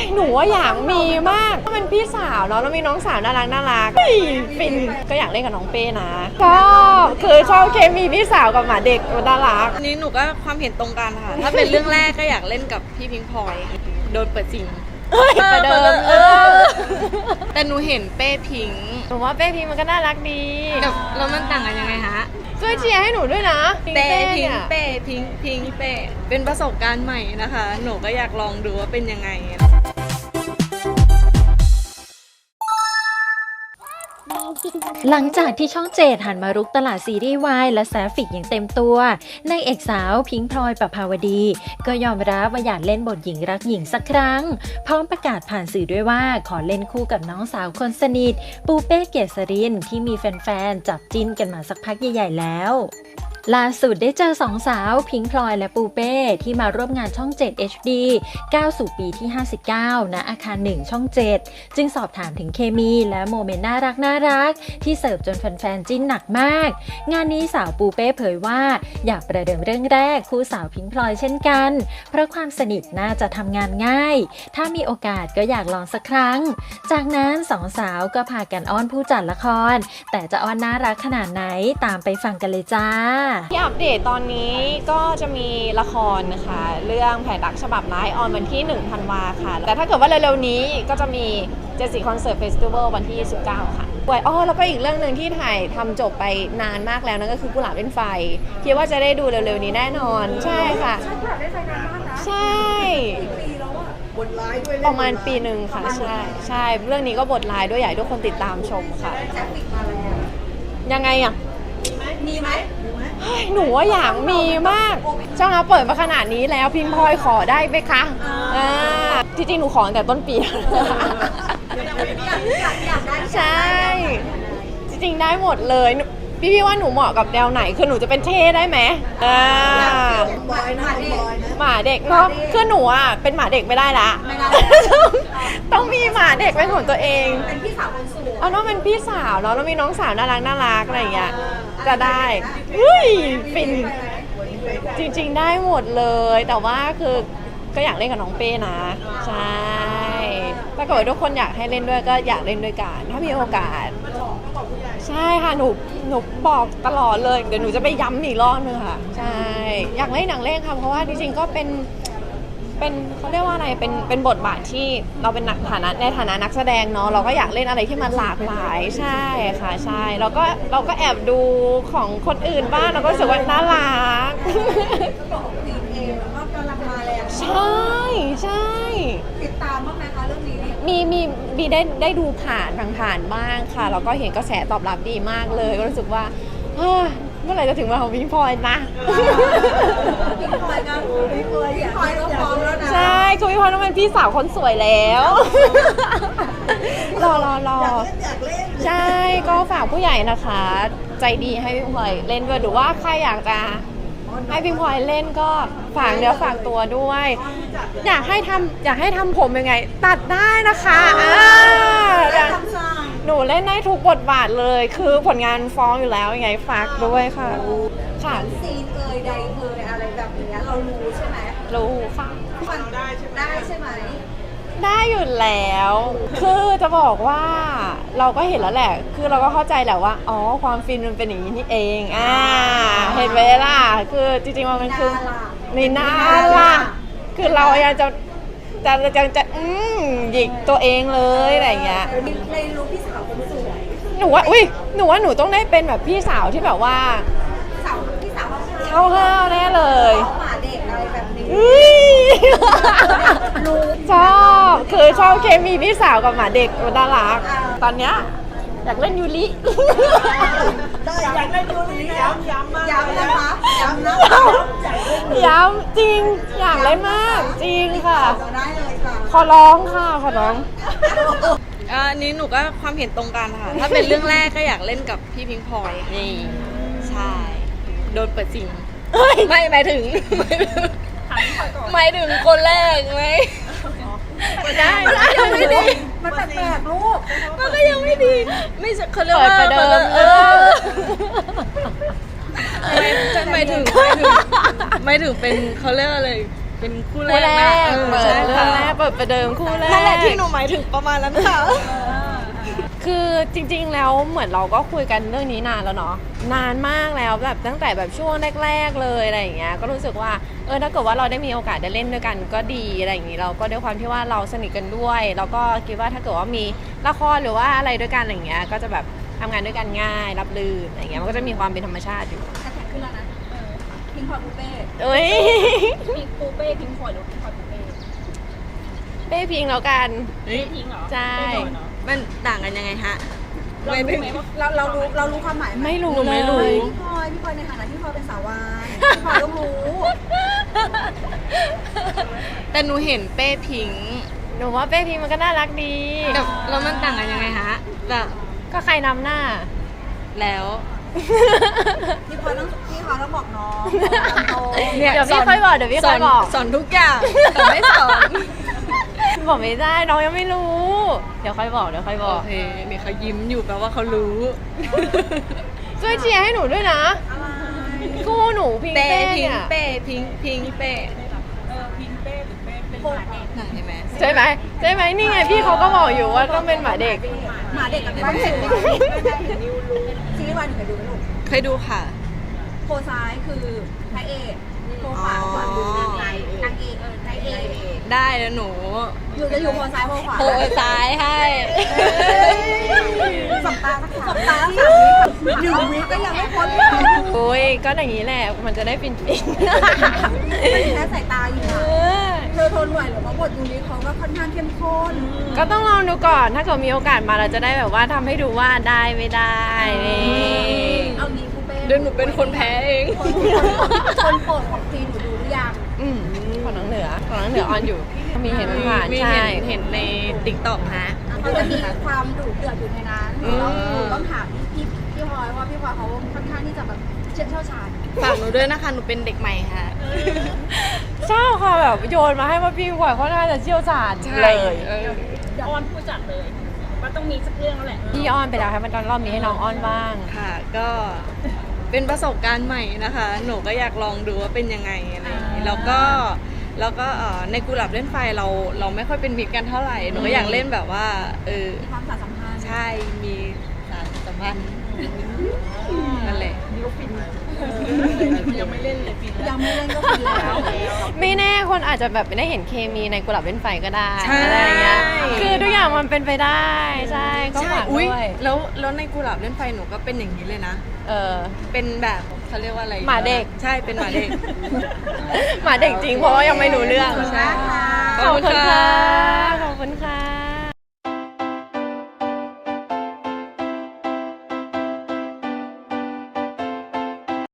ยหนูว่าอยากมีมากก็เป็นพี่สาวเนาะแล้วมีน้องสาวน่ารักน่ารักเฮ้ยฟินก็อยากเล่นกับน้องเป้นะชอบคือชอบเคมีพี่สาวกับหมาเด็กมันน่ารักอันนี้หนูก็ความเห็นตรงกันค่ะ ถ้าเป็นเรื่องแรกก็อยากเล่นกับพี่พิงพลอยโดนเปิดจริงเฮ้ยประเดิมเออแต่หนูเห็นเป้พิงหนูว่าเป้พิงมันก็น่ารักดีกับแล้วมันต่างกันยังไงฮะช่วยเชียร์ให้หนูด้วยนะเป้พิงเนี่ยเป้พิงพิงเป้เป็นประสบการณ์ใหม่นะคะ หนูก็อยากลองดูว่าเป็นยังไง หลังจากที่ช่องเจดหันมารุกตลาดซีรีส์วายและแซฟิกอย่างเต็มตัวนางเอกสาวพิงพลอยประภาวดี ก็ยอมรับว่าอยากเล่นบทหญิงรักหญิงสักครั้ง พร้อมประกาศผ่านสื่อด้วยว่าขอเล่นคู่กับน้องสาวคนสนิท ปูเป้เกษรินที่มีแฟนๆ จับจิ้นกันมาสักพักใหญ่ๆแล้ว ล่าสุดได้เจอสองสาวพิงพลอยและปูเป้ ที่มาร่วมงานช่อง 7 HD ก้าวสู่ปีที่ 59ณอาคาร 1 ช่อง 7 จึงสอบถามถึงเคมีและโมเมนต์น่ารักน่ารัก ที่เสิร์ฟจนแฟนๆ จิ้นหนักมาก งานนี้สาวปูเป้เผยว่า อยากประเดิมเรื่องแรกคู่สาวพิงพลอยเช่นกัน เพราะความสนิทน่าจะทำงานง่าย ถ้ามีโอกาสก็อยากลองสักครั้ง จากนั้นสองสาวก็พากันอ้อนผู้จัดละคร แต่จะอ้อนน่ารักขนาดไหนตามไปฟังกันเลยจ้าที่อัปเดตตอนนี้ก็จะมีละครนะคะเรื่องแผนรักฉบับร้ายออนวันที่1ธันวาค่ะ แต่ถ้าเกิดว่าเร็วๆนี้ก็จะมีเจสซี่คอนเสิร์ตเฟสติวัลวันที่19ค่ะด้วยอ๋อแล้วก็อีกเรื่องหนึ่งที่ถ่ายทำจบไปนานมากแล้วนั่นก็คือกุหลาบเล่นไฟคิดว่าจะได้ดูเร็วๆนี้แน่นอนใช่ค่ะใช่ประมาณปีหนึ่งค่ะใช่ใช่เรื่องนี้ก็บทลายด้วยอยากให้ทุกคนติดตามชมค่ะยังไงอะ มีไหมเฮ้ยหนูว่าอยากมีมากช่างเราเปิดมาขนาดนี้แล้วพิมพ์พลอยขอได้ไหมคะอ่าที่จริงหนูขอตั้งแต่ต้นปีอยากอยากได้ ใช่ จริงๆได้หมดเลยหนู พี่พี่ว่าหนูเหมาะกับแนวไหน คือหนูจะเป็นเท่ได้ไหมอ่าบอยนะบอยนะ หมาเด็กเนาะคือหนูอะเป็นหมาเด็กไม่ได้ละ ไม่ได้ ต้องมีหมาเด็กเป็นของตัวเองเป็นพี่สาวคนสวยเอาน้องเป็นพี่สาวเนาะแล้วมีน้องสาวน่ารักน่ารักอะไรอย่างเงี้ยจะได้เฮ้ยฟินจริง ๆ ได้หมดเลย แต่ว่าคือก็อยากเล่นกับน้องเป้นะใช่ ถ้าเกิดว่าทุกคนอยากให้เล่นด้วยก็อยากเล่นด้วยกัน ถ้ามีโอกาส ใช่ค่ะหนูหนูบอกตลอดเลยเดี๋ยวหนูจะไปย้ำอีกรอบนึงค่ะ ใช่อยากเล่นหนังเล่นค่ะเพราะว่าจริงๆก็เป็นเป็นเขาเรียกว่าอะไรเป็นเป็นบทบาทที่เราเป็นนักฐานะในฐานะนักแสดงเนาะเราก็อยากเล่นอะไรที่มันหลากหลายใช่ค่ะใช่แล้วก็เราก็แอบดูของคนอื่นบ้างเราก็รู้สึกว่าน่ารักตีเองแล้วก็กำลังมาแรงใช่ใช่ติด มีมีมีได้ได้ดูผ่านผ่านๆบ้างค่ะแล้วก็เห็นกระแสตอบรับดีมากเลยก็รู้สึกว่าเฮ้ยเมื่อไหร่จะถึงวันของพิงพลอยนะ พี่พลอยนะพี่พลอยพี่พลอยก็พร้อมแล้วนะใช่คุณพิงพลอยต้องเป็นพี่สาวคนสวยแล้ว รอรอรอ อยากเล่นใช่ก็ฝากผู้ใหญ่นะคะ ใจดีให้พิงพลอยเล่นด้วยหรือว่าใครอยากจะ ให้พิงพลอยเล่นก็ฝากเนื้อฝากตัวด้วย อยากให้ทำอยากให้ทำผมยังไง ตัดได้นะคะอ่าอยากทำสั่งหนูเล่นได้ทุกบทบาทเลย คือผลงานฟ้องอยู่แล้วยังไงฝากด้วยค่ะ ค่ะ ซีนเอ่ยใดเอ่ยอะไรแบบนี้เรารู้ใช่ไหมรู้ค่ะมันได้ใช่ไหมได้ใช่ไหม ได้อยู่แล้ว คือจะบอกว่าเราก็เห็นแล้วแหละ คือเราก็เข้าใจแหละว่า อ๋อ ความฟินมันเป็นอย่างนี้นี่เอง อ่า เห็นไหมล่ะ คือจริงๆ มันเป็นคือน่ารักนี่น่าล่ะ คือเรายังจะจะจะจะอืมหยิกตัวเองเลยอะไรอย่างเงี้ย ในรู้พี่สาวคนสวยหนูว่า อุ้ยหนูว่าหนูต้องได้เป็นแบบพี่สาวที่แบบว่า สาวพี่สาวเขาเข้าห้าวแน่เลย เขาหมาเด็กอะไรแบบนี้อุ๊ย ชอบคือชอบเคมีพี่สาวกับหมาเด็กมันน่ารักตอนเนี้ยอยากเล่นยูริได้อยากเล่นดูนี้ย้ำย้ำมากย้ำนะคะย้ำนะย้ำจริงอยากเล่นมากจริงค่ะเราได้เลยค่ะขอร้องค่ะขอร้องอันนี้หนูก็ความเห็นตรงกันค่ะ ถ้าเป็นเรื่องแรกก็อยากเล่นกับพี่พิงพลอยนี่ ใช่ โดนเปิดจริง ไม่หมายถึง หมายถึงคนแรกไหม ได้มันก็ยังไม่ดี มันแปลกๆลูกมันก็ยังไม่ดี ไม่ใช่เขาเรียกเปิดว่าประเดิม เออหมายหมายถึงหมายถึงหมายถึงเป็นเขาเรียกว่าอะไร เป็นคู่คู่แรแรกกนะเปิดใช่เรื่อค่ะงแรกเปิดประเดิมคู่แรก นั่นแหละที่หนูหมายถึงประมาณนั้นค่ะ คือจริงๆ แล้วเหมือนเราก็คุยกันเรื่องนี้นานแล้วเนาะนานมากแล้วแบบตั้งแต่แบบช่วงแรก ๆ เลยอะไรอย่างเงี้ยก็รู้สึกว่าเออถ้าเกิดว่าเราได้มีโอกาสได้เล่นด้วยกันก็ดีอะไรอย่างงี้เราก็ด้วยความที่ว่าเราสนิทกันด้วยแล้วก็คิดว่าถ้าเกิดว่ามีละครหรือว่าอะไรด้วยกันอะไรอย่างเงี้ยก็จะแบบทำงานด้วยกันง่ายรับลื่นอะไรอย่างเงี้ยมันก็จะมีความเป็นธรรมชาติอยู่แท็กขึ้นแล้วนะพิงพลอยปูเป้เอ้ยพิงปูเป้พิงพลอยหรือพิงพลอยปูเป้เป้พิงแล้วกันพิงเหรอใช่ มันต่างกันยังไงฮะเรารู้ไหมว่าเราเรารู้เรารู้ความหมายไหมไม่รู้หนูเลไม่รู้ยพี่พลอยพี่พลอยในฐานะที่พลอยเป็นสาววายพี่พลอยต้องรู้แต่หนูเห็นเป้พิงหนูว่าเป้พิงมันก็น่ารักดี กับแล้วมันต่างกันยังไงฮะแบบก็ใครนำหน้า แล้ว พี่พลอยต้องพี่พลอยต้องบอกน้องตรงๆเดี๋ยวพี่ค่อยบอกเดี๋ยวพี่ค่อยบอก สอนทุกอย่างแต่ไม่สอน บอกไม่ได้น้องยังไม่รู้ เดี๋ยวค่อยบอกเดี๋ยวค่อยบโออก เคนี่เขายิ้มอยู่แปลว่าเขารู้ ช่วยเชียร์ให้หนูด้วยนะคู่หนูพิงเป้เป้พิงเนี่ยเป้พิงพิงเป้โคตรน่ะเห็นไหมใช่ไหมใช่ไหมนี่ไงพี่เขาก็บอกอยู่ว่าต้องเป็นหมาเด็ก หมาเด็กกับพี่พลอยเห็นไหมซีรีส์วายหนูเคยดูไหมลูกเคยดูค่ะ โคซ้ายคือพระเอก โคขวาขวาคือนางเอกนางเอกนางเอกได้แล้วหนูอยู่จะอยู่โคซ้ายโคขวาโพซ้ายให้ สัปดาห์สักสามสัปดาห์สามวิหนึ่งวิก็ยังไม่พ้นเลยโอ้ยก็อย่างนี้แหละ มันจะได้ฟินฟินมันแค่สายตาอยู่อะเธอทนไหวเหรือว่าบทยูริเขาก็ค่อนข้างเข้มข้นก็ต้องลองดูก่อน ถ้าเกิดมีโอกาสมาเราจะได้แบบว่าทำให้ดูว่าได้ไม่ได้นี่ เอางี้คูเป้เดี๋ยวหนูเป็นคนแพ้เอง คนคนโปรดของจีนหนูดูหรือยังอืมของน้องเหนือของน้องเหนือออนอยู่ มีเห็นผ่านมีใช่ เห็นเห็นในติ๊กต็อกฮะมันจะมีความดุเดือดอยู่ในนั้นอืมแล้วหนูต้องถามพี่พี่พลอยว่าพี่พลอยเขาค่อนข้างที่จะแบบเชี่ยวชาญฝากหนูด้วยนะคะ หนูเป็นเด็กใหม่ค่ะชอบค่ะแบบโยนมาให้มาพิงกว่าเขาน่าจะเชี่ยวชาญเลย เอออ้อนผู้จัดเลยว่าต้องมีสักเรื่องแล้วแหละพี่อ้อนไปแล้วค่ะมันตอนรอบนี้ให้น้องอ้อนบ้าง ค่ะ ก็ เป็นประสบการณ์ใหม่นะคะ หนูก็อยากลองดูว่าเป็นยังไงอะไรอย่างนี้แล้วก็แล้วก็เอ่อในกุหลาบเล่นไฟเราเราไม่ค่อยเป็นมิตรกันเท่าไหร่หนูก็อยากเล่นแบบว่าเออมีความสานสัมพันธ์ใช่มีสารสัมพันธ์นั่นแหละยังไม่เล่นเลยปียังไม่เล่นก็คือแล้ว ไม่แน่คนอาจจะแบบไม่ได้เห็นเคมีในกุหลาบเล่นไฟก็ได้ใช่ อะไรอย่างเงี้ยคือทุกอย่างมันเป็นไปได้ ใช่ก็ใช่ฝากอุ้ยด้วยแล้วแล้วในกุหลาบเล่นไฟหนูก็เป็นอย่างนี้เลยนะ เออ เป็นแบบเขาเรียกว่าอะไรหมาเด็ก ใช่เป็นหมาเด็ก หมาเด็กจริงเพราะว่ายังไม่รู้เรื่องใช่ขอบคุณค่ะ